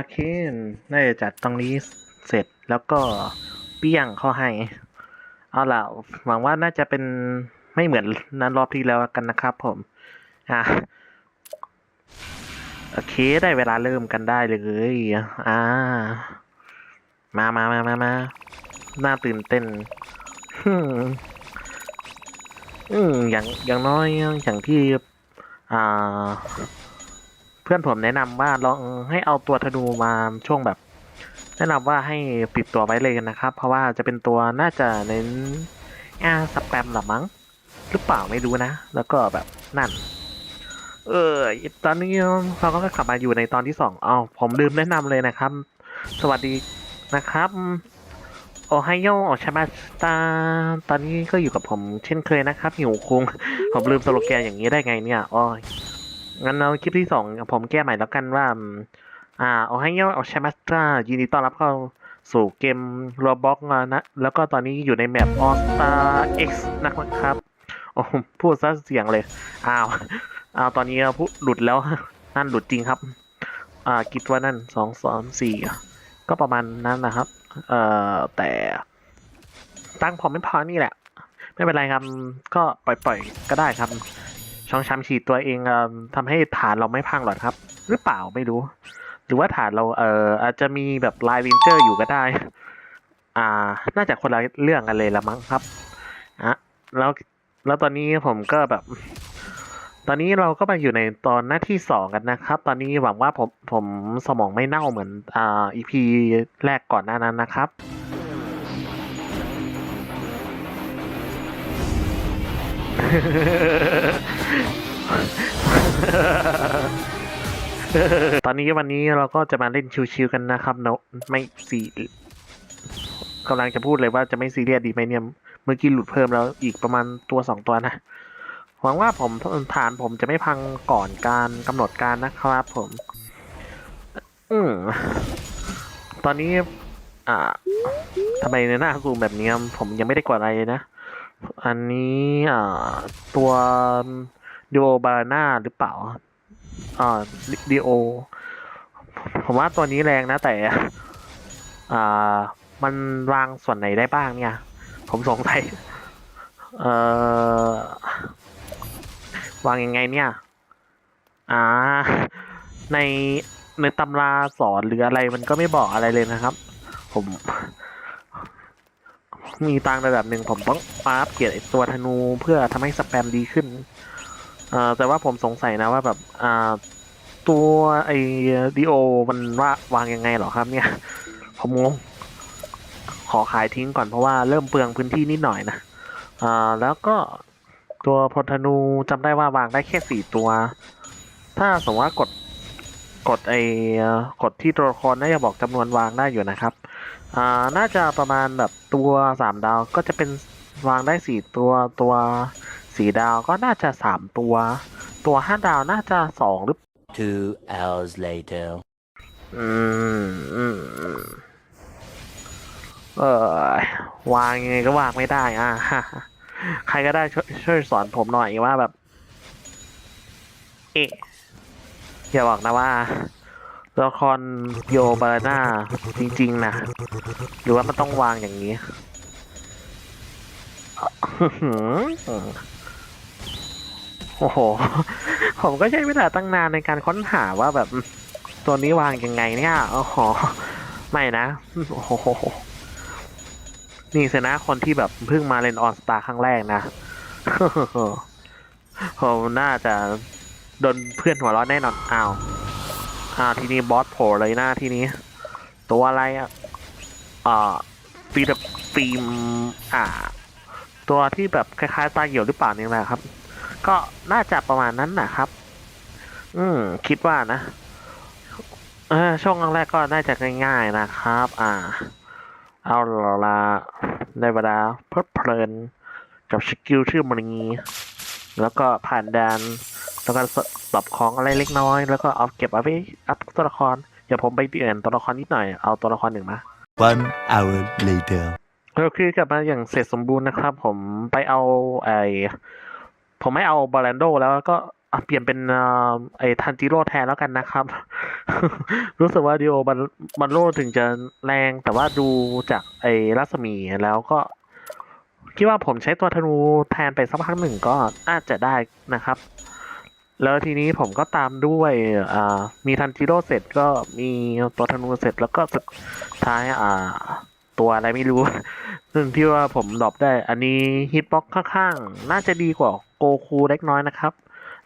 โอเคน่าจะจัดตรงนี้เสร็จแล้วก็เปี้ยงเข้าให้ เอาล่ะหวังว่าน่าจะเป็นไม่เหมือนนั้นรอบที่แล้วกันนะครับผม อะโอเคได้เวลาเริ่มกันได้เลย อ่า มามามามามาน่าตื่นเต้นอืมอย่างอย่างน้อยอย่างที่ อ่า เพื่อนผมแนะนำว่าลองให้เอาตัวธนูมาช่วงแบบ แนะนำว่าให้ปิดตัวไว้เลยนะครับ เพราะว่าจะเป็นตัวน่าจะเน้นอ่าสแปมหรือมั้งหรือเปล่าไม่รู้นะ แล้วก็แบบนั่น เออตอนนี้เราก็กลับมาอยู่ในตอนที่สองเอาผมลืมแนะนำเลยนะครับ สวัสดีนะครับโอไฮโอโอชามาตาตอนนี้ก็อยู่กับผมเช่นเคยนะครับหิวคง ผมลืมสโลแกนอย่างนี้ได้ไงเนี่ยอ้อย งั้นเราคลิปที่สองผมแก้ใหม่แล้วกันว่า อ่าโอไฮโอโอชามาตายินดีต้อนรับเข้าสู่เกมโรบ็อกนะ แล้วก็ตอนนี้อยู่ในแมปออสตาเอ็กซ์นะครับ โอ้พูดซะเสียงเลย อ้าว อ้าว ตอนนี้พูดหลุดแล้ว นั่นหลุดจริงครับ อ่าคิดว่านั่นสองสองสี่ก็ประมาณนั้นนะครับ เอ่อ แต่ตั้งพอไม่พอนี่แหละ ไม่เป็นไรครับ ก็ปล่อยๆ ก็ได้ครับ ช่องช้ำฉีดตัวเองเอ่อทำให้ฐานเราไม่พังหรอกครับ หรือเปล่าไม่รู้ หรือว่าฐานเราเอ่ออาจจะมีแบบลายวินเจอร์อยู่ก็ได้ อ่า น่าจะคนละเรื่องกันเลยละมั้งครับอะแล้วแล้วตอนนี้ผมก็แบบ ตอนนี้เราก็มาอยู่ในตอนหน้าที่สองกันนะครับ ตอนนี้หวังว่าผมผมสมองไม่เน่าเหมือนอ่าอีพีแรกก่อนหน้านั้นนะครับ ตอนนี้วันนี้เราก็จะมาเล่นชิวๆกันนะครับเนอะไม่สีกำลังจะพูดเลยว่าจะไม่ซีเรียสดีไหมเนี่ยเมื่อกี้หลุดเพิ่มแล้วอีกประมาณตัวสองตัวนะหวังว่าผมฐานผมจะไม่พังก่อนการกำหนดการนะครับผม อืมตอนนี้ อ่าทำไมในหน้าซูมแบบนี้ผมยังไม่ได้กดอะไรเลยนะ อันนี้อ่าตัว ดิโอบาน่าหรือเปล่าอ่าดิโอ ผมว่าตัวนี้แรงนะแต่ อ่า มันวางส่วนไหนได้บ้างเนี่ย ผมสงสัย เอ่อ วางยังไงเนี่ย อ่า ใน ในตำราสอนหรืออะไรมันก็ไม่บอกอะไรเลยนะครับ ผม มีตังระดับหนึ่งผมต้องอัพเกียรติตัวธนูเพื่อทำให้สแปมดีขึ้น อ่อแต่ว่าผมสงสัยนะว่าแบบอ่าตัวไอดีโอมันว่าวางยังไงเหรอครับเนี่ย ผมงง ขอขายทิ้งก่อนเพราะว่าเริ่มเปลืองพื้นที่นิดหน่อยนะอ่าแล้วก็ตัวพลธนูจำได้ว่าวางได้แค่สี่ตัว ถ้าสมมติว่ากดกดไอ้เอ่อกดที่ตัวละครน่าจะบอกจำนวนวางได้อยู่นะครับ อ่า น่าจะประมาณแบบตัวสามดาวก็จะเป็นวางได้สี่ตัวตัว สี่ดาวก็น่าจะสามตัว ตัวห้าดาวน่าจะสองหรือ Two hours later. อืมอืมอืมเออวางยังไงก็วางไม่ได้อะใครก็ได้ช่วยช่วยสอนผมหน่อยว่าแบบ เอ๊ะอย่าบอกนะว่าตัวละครโยบาร์นาจริง ๆนะหรือว่ามันต้องวางอย่างนี้ โอ้โห ผมก็ใช้เวลาตั้งนานในการค้นหาว่าแบบตัวนี้วางยังไงเนี่ยโอ้โหไม่นะ โอ้โห นี่สนะคนที่แบบเพิ่งมาเล่นออนสตาครั้งแรกนะผมน่าจะโดนเพื่อนหัวเร้อนแน่นอนอ้าวอ้าวทีนี้บอสโผล่เลยหน้าทีนี้ ตัวอะไรอะอ่าฟีดฟิล์มอ่า ตัวที่แบบคล้ายๆตาเหี่ยวหรือเปล่านี่แหละครับ ก็น่าจะประมาณนั้นนะครับ อืม คิดว่านะเออช่วงแรกๆก็น่าจะง่ายๆนะครับ อ่า เอาละในเวลาเพลิดเพลินกับสกิลชื่อมรีแล้วก็ผ่านด่านแล้วก็ตอบของอะไรเล็กน้อย แล้วก็เอาเก็บเอาไว้อัพตัวละครเดี๋ยวผมไปเปลี่ยนตัวละครนิดหน่อย เอาตัวละครหนึ่งมา One hour later. ก็คือกลับมาอย่างเสร็จสมบูรณ์นะครับ ผมไปเอาไอ ผมไม่เอาบาลนโดแล้วก็เปลี่ยนเป็นไอ้ทันจิโร่แทนแล้วกันนะครับ รู้สึกว่าดิโอบันบันโลถึงจะแรงแต่ว่าดูจากไอ้รัศมีแล้วก็ คิดว่าผมใช้ตัวธนูแทนไปสักพักหนึ่งก็อาจจะได้นะครับ แล้วทีนี้ผมก็ตามด้วยมีทันจิโร่เสร็จก็มีตัวธนูเสร็จแล้วก็สุดท้ายอ่า ตัวอะไรไม่รู้ซึ่งที่ว่าผมดรอปได้ อันนี้ฮิตบ็อกข้างๆ น่าจะดีกว่า โกคูเล็กน้อยนะครับ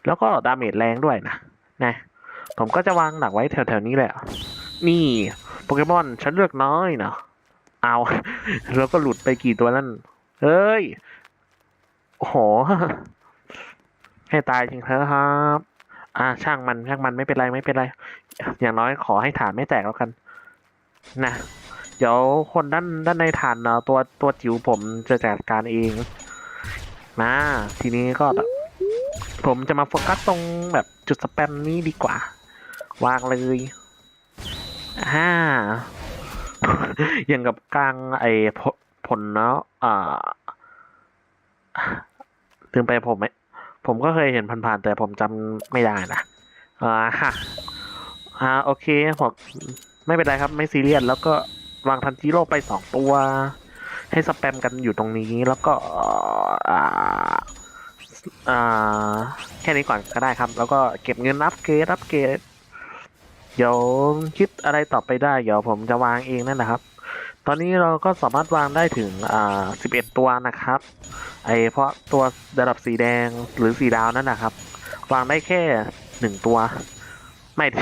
แล้วก็ดาเมจแรงด้วยนะนะ ผมก็จะวางหนักไว้แถวๆนี้แหละ นี่โปเกมอนฉันเลือกน้อยเนาะเอาแล้วก็หลุดไปกี่ตัวนั่นเฮ้ยโอ้โห ให้ตายจริงเถอะครับ อ่า ช่างมันช่างมันไม่เป็นไรไม่เป็นไร อย่างน้อยขอให้ฐานไม่แตกแล้วกัน นะเดี๋ยวคนด้านด้านในฐานเนาะตัวตัวจิ๋วผมจะจัดการเอง นะทีนี้ก็แบบ ผมจะมาโฟกัสตรงแบบจุดสแปมนี้ดีกว่า วางเลยฮ่าอย่างกับกลางไอ้ผลผลเนาะอ่าถึงไปผมไหมผมก็เคยเห็นผ่านๆแต่ผมจำไม่ได้นะอ่าฮะอ่าโอเคผมไม่เป็นไรครับ ไม่ซีเรียสแล้วก็วางทันจิโร่ไปสองตัว ให้สแปมกันอยู่ตรงนี้แล้วก็อ่าแค่นี้ก่อนก็ได้ครับ แล้วก็เก็บเงินอัพเกรดอัพเกรดเดี๋ยวคิดอะไรต่อไปได้ เดี๋ยวผมจะวางเองนั่นแหละครับ ตอนนี้เราก็สามารถวางได้ถึงอ่าสิบเอ็ดตัวนะครับ ไอเพราะตัวระดับสีแดงหรือสีดาวนั่นนะครับ วางได้แค่หนึ่งตัว ไม่ดิ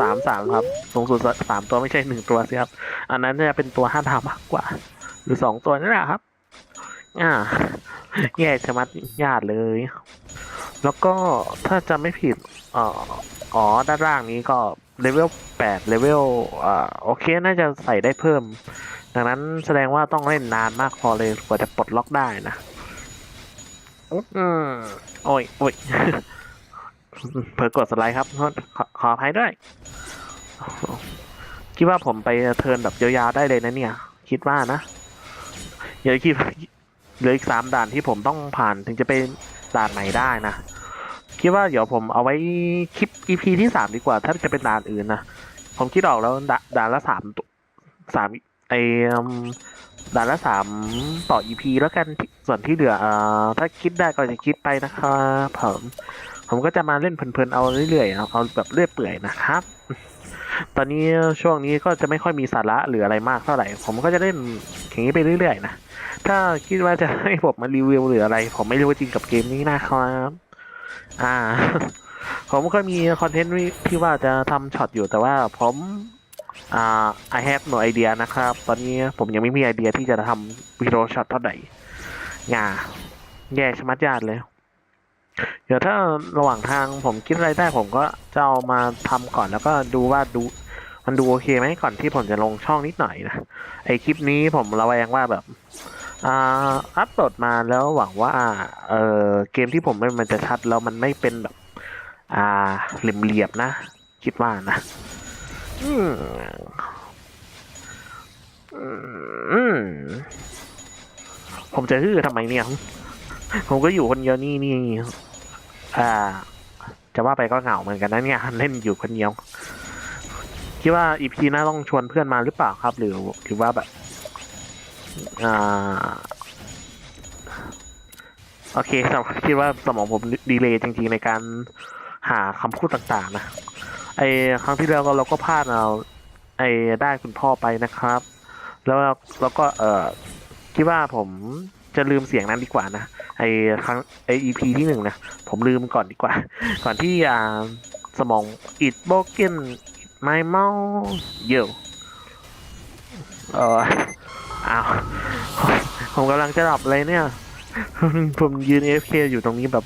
สามสามครับสูงสุดสามตัวไม่ใช่หนึ่งตัวสิครับ อันนั้นจะเป็นตัวห้าดาวมากกว่า หรือสองตัวนี่แหละครับ อ่า แย่ชะมัดญาติเลย แล้วก็ถ้าจำไม่ผิดอ่ออ๋อด้านล่างนี้ก็เลเวลแปดเลเวลอ่าโอเคน่าจะใส่ได้เพิ่ม ดังนั้นแสดงว่าต้องเล่นนานมากพอเลยกว่าจะปลดล็อกได้นะอืมโอ้ยโอ้ย เผลอกดสไลด์ครับขอขออภัยด้วย คิดว่าผมไปเทินแบบยาวๆได้เลยนะเนี่ย คิดว่านะเดี๋ยวคิดเหลืออีกสามด่านที่ผมต้องผ่านถึงจะไปด่านไหนได้นะ คิดว่าเดี๋ยวผมเอาไว้คลิป EP ที่สามดีกว่า ถ้าจะเป็นด่านอื่นนะ ผมคิดออกแล้วด่าด่านละสามตัวสามไอด่านละสามต่อ EP แล้วกันส่วนที่เหลือเอ่อถ้าคิดได้ก็จะคิดไปนะครับผม ผมก็จะมาเล่นเพลินๆเอาเรื่อยๆเอาเอาแบบเรื่อยเปื่อยนะครับ ตอนนี้ช่วงนี้ก็จะไม่ค่อยมีสาระหรืออะไรมากเท่าไหร่ ผมก็จะเล่นอย่างนี้ไปเรื่อยๆนะถ้าคิดว่าจะให้ผมมารีวิวหรืออะไร ผมไม่รู้จริงกับเกมนี้นะครับอ่า ผมก็มีคอนเทนต์ที่ว่าจะทำช็อตอยู่แต่ว่าผมอ่า I have no idea นะครับ ตอนนี้ผมยังไม่มีไอเดียที่จะทำวิดีโอช็อตเท่าไหร่งาแย่ชะมัดญาติเลย เดี๋ยวถ้าระหว่างทางผมคิดอะไรได้ผมก็จะเอามาทำก่อนแล้วก็ดูว่าดู มันดูโอเคไหมก่อนที่ผมจะลงช่องนิดหน่อยนะไอคลิปนี้ผมระแวงว่าแบบอ่าอัปโหลดมาแล้วหวังว่าเออเกมที่ผมเล่นมันจะชัดแล้วมันไม่เป็นแบบ อ่าเหลี่ยมๆนะ คิดว่านะอืมอืมผมจะฮือทำไมเนี่ย ผมก็อยู่คนเดียวนี่นี่ อ่า จะว่าไปก็เหงาเหมือนกันนะเนี่ยเล่นอยู่คนเดียวคิดว่าอีพีหน้าต้องชวนเพื่อนมาหรือเปล่าครับ หรือหรือว่าแบบ อ่า โอเคสำคิดว่าสมองผมดีเลยจริงๆในการหาคำพูดต่างๆ นะไอครั้งที่แล้วเราก็พลาดเราไอได้คุณพ่อไปนะครับ แล้วเราก็เออคิดว่าผม จะลืมเสียงนั้นดีกว่านะไอครั้งไอ EP ที่หนึ่งนะผมลืมก่อนดีกว่า ก่อนที่อ่าสมองอิดโบเกนไม่เมาเยอะเอออ้าวผมกำลังจะหลับเลยเนี่ย ผมยืน AFK อยู่ตรงนี้แบบ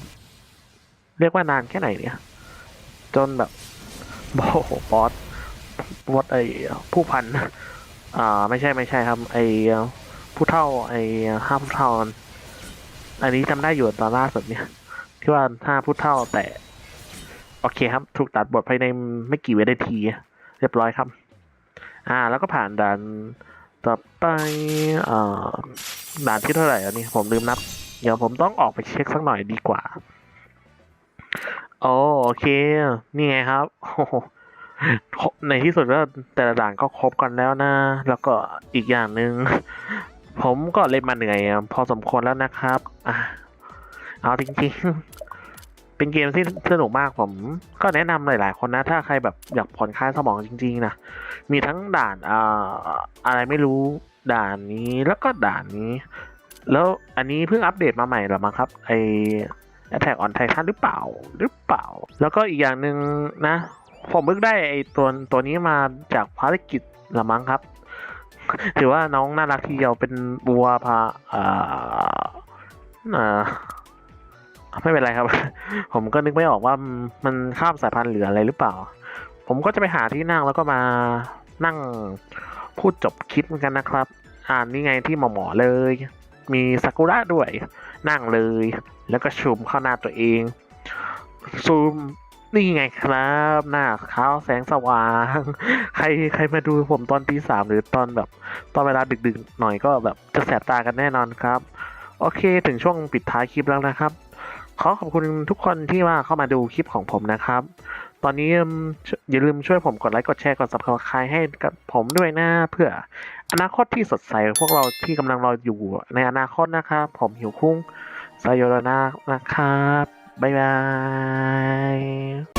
เรียกว่านานแค่ไหนเนี่ย จนแบบโบอสบอสไอผู้พัน อ่า ไม่ใช่ไม่ใช่ครับ ไอ ผู้เท่าไอ้ห้าผู้เท่าอันนี้จำได้อยู่ตอนล่าสุดเนี่ย ที่ว่าห้าผู้เท่าแต่ โอเคครับ ถูกตัดบทภายในไม่กี่วินาที เรียบร้อยครับ อ่า แล้วก็ผ่านด่านต่อไปเอ่อด่านที่เท่าไหร่อันนี้ผมลืมนับ เดี๋ยวผมต้องออกไปเช็คสักหน่อยดีกว่าโอโอเค นี่ไงครับโอ้โหครบในที่สุดก็แต่ละด่านก็ครบกันแล้วนะ แล้วก็อีกอย่างหนึ่ง ผมก็เล่นมาเหนื่อยพอสมควรแล้วนะครับอะเอาจริงๆ เป็นเกมที่สนุกมากผม ก็แนะนำหลาย ๆ คนนะ ถ้าใครแบบอยากผ่อนคลายสมองจริง ๆ นะ มีทั้งด่านอ่าอะไรไม่รู้ด่านนี้แล้วก็ด่านนี้ แล้วอันนี้เพิ่งอัปเดตมาใหม่หรือมั้งครับไอ Attack on Titan หรือเปล่าหรือเปล่า แล้วก็อีกอย่างหนึ่งนะ ผมเพิ่งได้ไอตัวตัวนี้มาจากภารกิจละมั้งครับ ถือว่าน้องน่ารักทีเดียวเป็นบัวพาอ่าอ่าไม่เป็นไรครับ ผมก็นึกไม่ออกว่ามันข้ามสายพันธุ์หรืออะไรหรือเปล่า ผมก็จะไปหาที่นั่งแล้วก็มานั่งพูดจบคลิปกันนะครับ อ่านนี่ไงที่หมอหมอๆเลย มีซากุระด้วย นั่งเลย แล้วก็ชูมเข้าหน้าตัวเองซูม นี่ไงครับ หน้าขาวแสงสว่าง ใครใครมาดูผมตอนตีสามหรือตอนแบบตอนเวลาดึกๆหน่อยก็แบบจะแสบตากันแน่นอนครับ โอเคถึงช่วงปิดท้ายคลิปแล้วนะครับ ขอขอบคุณทุกคนที่ว่าเข้ามาดูคลิปของผมนะครับ ตอนนี้อย่าลืมช่วยผมกดไลค์กดแชร์กด subscribe ให้กับผมด้วยนะเพื่ออนาคตที่สดใสพวกเราที่กำลังรออยู่ในอนาคตนะครับ ผมหิวคุ้งสายโยนานะครับ บ๊ายบาย